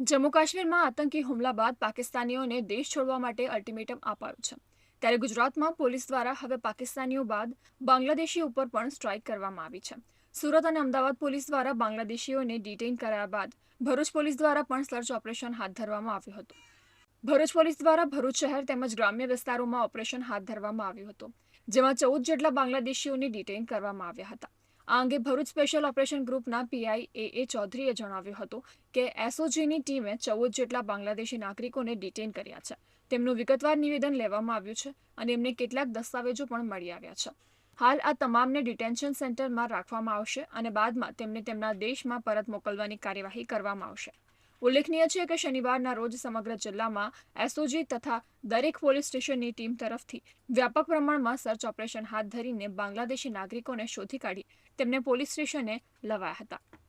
જમ્મુ કાશ્મીરમાં આતંકી હુમલા બાદ પાકિસ્તાનીઓને દેશ છોડવા માટે અલ્ટિમેટમ અપાયું છે. ત્યારે ગુજરાતમાં પોલીસ દ્વારા હવે પાકિસ્તાનીઓ બાદ બાંગ્લાદેશી ઉપર પણ સ્ટ્રાઇક કરવામાં આવી છે. સુરત અને અમદાવાદ પોલીસ દ્વારા બાંગ્લાદેશીઓને ડિટેઇન કરાયા બાદ ભરૂચ પોલીસ દ્વારા પણ સર્ચ ઓપરેશન હાથ ધરવામાં આવ્યું હતું. ભરૂચ પોલીસ દ્વારા ભરૂચ શહેર તેમજ ગ્રામ્ય વિસ્તારોમાં ઓપરેશન હાથ ધરવામાં આવ્યું હતું, જેમાં ચૌદ જેટલા બાંગ્લાદેશીઓને ડિટેઇન કરવામાં આવ્યા હતા. આ અંગે ભરૂચ સ્પેશિયલ ઓપરેશન ગ્રુપના પીઆઈ એ એ ચૌધરીએ જણાવ્યું હતું કે એસઓજીની ટીમે ચૌદ જેટલા બાંગ્લાદેશી નાગરિકોને ડિટેન કર્યા છે. તેમનું વિગતવાર નિવેદન લેવામાં આવ્યું છે અને એમને કેટલાક દસ્તાવેજો પણ મળી આવ્યા છે. હાલ આ તમામને ડિટેન્શન સેન્ટરમાં રાખવામાં આવશે અને બાદમાં તેમને તેમના દેશમાં પરત મોકલવાની કાર્યવાહી કરવામાં આવશે. ઉલ્લેખનીય છે કે શનિવારના રોજ સમગ્ર જિલ્લામાં એસઓજી તથા દરેક પોલીસ સ્ટેશનની ટીમ તરફથી વ્યાપક પ્રમાણમાં સર્ચ ઓપરેશન હાથ ધરીને બાંગ્લાદેશી નાગરિકોને શોધી કાઢી તેમને પોલીસ સ્ટેશને લવાયા હતા.